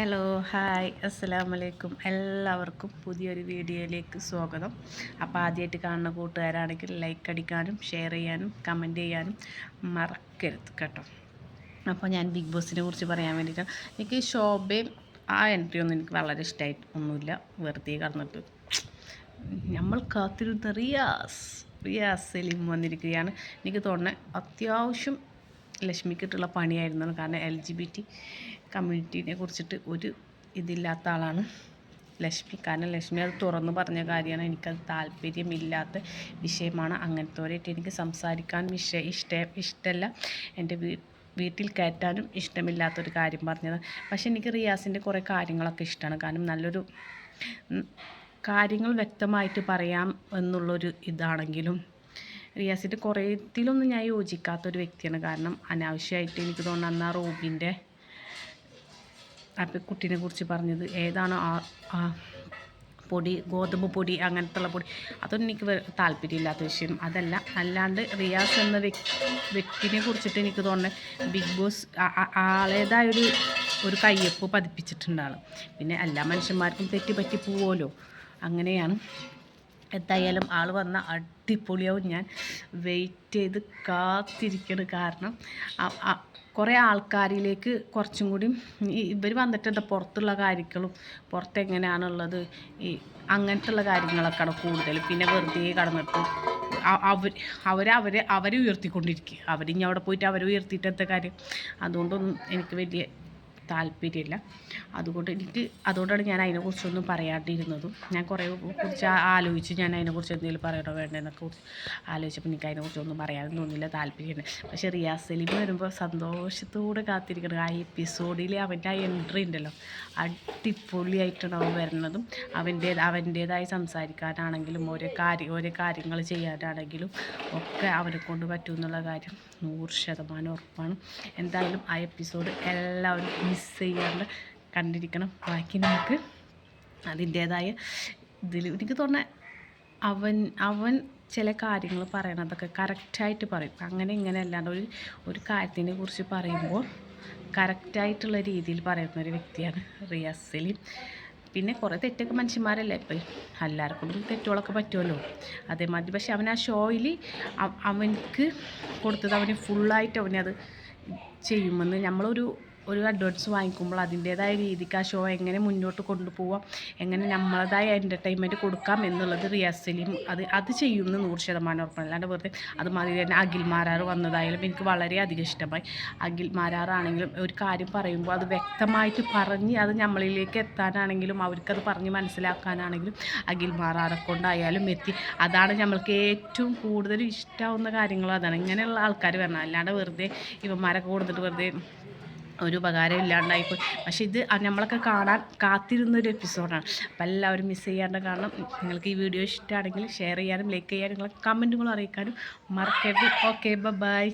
Hello hi. അസ്സലാമു വലൈക്കും എല്ലാവർക്കും പുതിയൊരു വീഡിയോയിലേക്ക് സ്വാഗതം. അപ്പോൾ ആദ്യമായിട്ട് കാണുന്ന കൂട്ടുകാരാണെങ്കിൽ ലൈക്ക് അടിക്കാനും ഷെയർ ചെയ്യാനും കമന്റ് ചെയ്യാനും മറക്കരുത് കേട്ടോ. അപ്പോൾ ഞാൻ ബിഗ് ബോസിനെ കുറിച്ച് പറയാൻ വേണ്ടിയിട്ടാണ് എനിക്ക് ശോഭയും ആ എൻട്രി ഒന്നും എനിക്ക് വളരെ ഇഷ്ടമായിട്ട് ഒന്നുമില്ല. വെറുതെ കടന്നിട്ട് നമ്മൾ കാത്തിരുന്ന റിയാസ് റിയാസ് സലീം വന്നിരിക്കുകയാണ്. എനിക്ക് തോന്നുന്നത് അത്യാവശ്യം ലക്ഷ്മിക്കിട്ടുള്ള പണിയായിരുന്നു. കാരണം എൽ ജി ബി ടി കമ്മ്യൂണിറ്റീനെ കുറിച്ചിട്ട് ഒരു ഇതില്ലാത്ത ആളാണ് ലക്ഷ്മി. കാരണം ലക്ഷ്മി അത് തുറന്നു പറഞ്ഞ കാര്യമാണ്. എനിക്കത് താല്പര്യമില്ലാത്ത വിഷയമാണ്. അങ്ങനത്തോരായിട്ട് എനിക്ക് സംസാരിക്കാൻ വിഷയ ഇഷ്ട ഇഷ്ടമല്ല എന്റെ വീ വീട്ടിൽ കയറ്റാനും ഇഷ്ടമില്ലാത്തൊരു കാര്യം പറഞ്ഞത് പക്ഷേ എനിക്ക് റിയാസിന്റെ കുറേ കാര്യങ്ങളൊക്കെ ഇഷ്ടമാണ്. കാരണം നല്ലൊരു കാര്യങ്ങൾ വ്യക്തമായിട്ട് പറയാം എന്നുള്ളൊരു ഇതാണെങ്കിലും റിയാസിന്റെ കുറേത്തിലൊന്നും ഞാൻ യോജിക്കാത്തൊരു വ്യക്തിയാണ്. കാരണം അനാവശ്യമായിട്ട് എനിക്ക് തോന്നുന്നു അന്ന് ആ റോബിന്റെ അപ്പം കുട്ടീനെ കുറിച്ച് പറഞ്ഞത് ഏതാണ് ആ പൊടി ഗോതമ്പ് പൊടി അങ്ങനത്തുള്ള പൊടി? അതൊന്നും എനിക്ക് താല്പര്യമില്ലാത്ത വിഷയം. അതല്ല അല്ലാണ്ട് റിയാസ് എന്ന വ്യക്തി വ്യക്തിനെ കുറിച്ചിട്ട് എനിക്ക് തോന്നുന്നത് ബിഗ് ബോസ് ആളേതായൊരു ഒരു കയ്യൊപ്പ് പതിപ്പിച്ചിട്ടുണ്ട് പിന്നെ എല്ലാ മനുഷ്യന്മാർക്കും തെറ്റുപറ്റി പോവുമല്ലോ അങ്ങനെയാണ്. എന്തായാലും ആൾ വന്ന അടിപൊളിയാവും. ഞാൻ വെയിറ്റ് ചെയ്ത് കാത്തിരിക്കണം. കാരണം കുറേ ആൾക്കാരിലേക്ക് കുറച്ചും കൂടി ഇവർ വന്നിട്ട് എന്താ പുറത്തുള്ള കാര്യങ്ങളും പുറത്ത് എങ്ങനെയാണുള്ളത് ഈ അങ്ങനത്തുള്ള കാര്യങ്ങളൊക്കെയാണ് കൂടുതൽ പിന്നെ വെറുതെ കടന്നിട്ട് അവർ അവരെ അവരെ അവരെ ഉയർത്തിക്കൊണ്ടിരിക്കുക അവരിഞ്ഞ് അവിടെ പോയിട്ട് അവരെ ഉയർത്തിയിട്ട് എന്താ കാര്യം? അതുകൊണ്ടൊന്നും എനിക്ക് വലിയ താല്പര്യമില്ല അതുകൊണ്ട് എനിക്ക് അതുകൊണ്ടാണ് ഞാൻ അതിനെക്കുറിച്ചൊന്നും പറയാണ്ടിരുന്നതും. ഞാൻ കുറേ കുറിച്ച് ആലോചിച്ച് ഞാൻ അതിനെക്കുറിച്ച് എന്തെങ്കിലും പറയണോ വേണ്ടതെന്നൊക്കെ കുറിച്ച് ആലോചിച്ചപ്പോൾ എനിക്ക് അതിനെക്കുറിച്ചൊന്നും പറയാനൊന്നും തോന്നില്ല താല്പര്യമുണ്ട്. പക്ഷേ റിയാസ് സലീം വരുമ്പോൾ സന്തോഷത്തോടെ കാത്തിരിക്കണം ആ എപ്പിസോഡിൽ അവന്റെ ആ എൻട്രി ഉണ്ടല്ലോ അടിപൊളിയായിട്ടാണ് അവൻ വരുന്നതും. അവന്റെ അവന്റേതായി സംസാരിക്കാനാണെങ്കിലും ഓരോ കാര്യം ഓരോ കാര്യങ്ങൾ ചെയ്യാനാണെങ്കിലും ഒക്കെ അവനെ കൊണ്ട് പറ്റുമെന്നുള്ള കാര്യം നൂറ് ശതമാനം ഉറപ്പാണ്. എന്തായാലും ആ എപ്പിസോഡ് എല്ലാവരും മിസ് ചെയ്യാണ്ട് കണ്ടിരിക്കണം. ബാക്കി നമുക്ക് അതിന്റേതായ ഇതിൽ എനിക്ക് തോന്നുന്ന അവൻ അവൻ ചില കാര്യങ്ങൾ പറയണതൊക്കെ കറക്റ്റായിട്ട് പറയും. അങ്ങനെ ഇങ്ങനെ അല്ലാണ്ട് ഒരു ഒരു കാര്യത്തിനെ കുറിച്ച് പറയുമ്പോൾ കറക്റ്റായിട്ടുള്ള രീതിയിൽ പറയുന്ന ഒരു വ്യക്തിയാണ് റിയാസ് സലീം. പിന്നെ കുറേ തെറ്റൊക്കെ മനുഷ്യന്മാരല്ലേ ഇപ്പം? എല്ലാവർക്കും തെറ്റുകളൊക്കെ പറ്റുമല്ലോ. അതേമാതിരി പക്ഷെ അവൻ ആ ഷോയിൽ അവനക്ക് കൊടുത്തത് അവന് ഫുള്ളായിട്ട് അവനത് ചെയ്യുമെന്ന് നമ്മളൊരു ഒരു അഡ്വർട്സ് വാങ്ങിക്കുമ്പോൾ അതിന്റേതായ രീതിക്ക് ആ ഷോ എങ്ങനെ മുന്നോട്ട് കൊണ്ടുപോവാം എങ്ങനെ നമ്മളതായ എന്റർടൈൻമെന്റ് കൊടുക്കാം എന്നുള്ളത് റിയാസ് സലീം അത് അത് ചെയ്യുമെന്ന് നൂറ് ശതമാനം ഉറപ്പാണ്. അല്ലാണ്ട് വെറുതെ അത് മതി തന്നെ അഖിൽ മാരാർ വന്നതായാലും എനിക്ക് വളരെയധികം ഇഷ്ടമായി. അഖിൽ മാരാറാണെങ്കിലും ഒരു കാര്യം പറയുമ്പോൾ അത് വ്യക്തമായിട്ട് പറഞ്ഞ് അത് നമ്മളിലേക്ക് എത്താനാണെങ്കിലും അവർക്കത് പറഞ്ഞ് മനസ്സിലാക്കാനാണെങ്കിലും അഖിൽ മാറാറെ കൊണ്ടായാലും എത്തി. അതാണ് നമ്മൾക്ക് ഏറ്റവും കൂടുതൽ ഇഷ്ടമാവുന്ന കാര്യങ്ങളും. അതാണ് ഇങ്ങനെയുള്ള ആൾക്കാർ വരണം. അല്ലാണ്ട് വെറുതെ ഇവന്മാരൊക്കെ കൊടുത്തിട്ട് വെറുതെ ഒരു ഉപകാരം ഇല്ലാണ്ടായിപ്പോയി. പക്ഷെ ഇത് നമ്മളൊക്കെ കാണാൻ കാത്തിരുന്നൊരു എപ്പിസോഡാണ്. അപ്പം എല്ലാവരും മിസ് ചെയ്യാണ്ട് കാരണം നിങ്ങൾക്ക് ഈ വീഡിയോ ഇഷ്ടമാണെങ്കിൽ ഷെയർ ചെയ്യാനും ലൈക്ക് ചെയ്യാനും നിങ്ങളെ കമന്റുകളും അറിയിക്കാനും മറക്കരുത്. Okay bye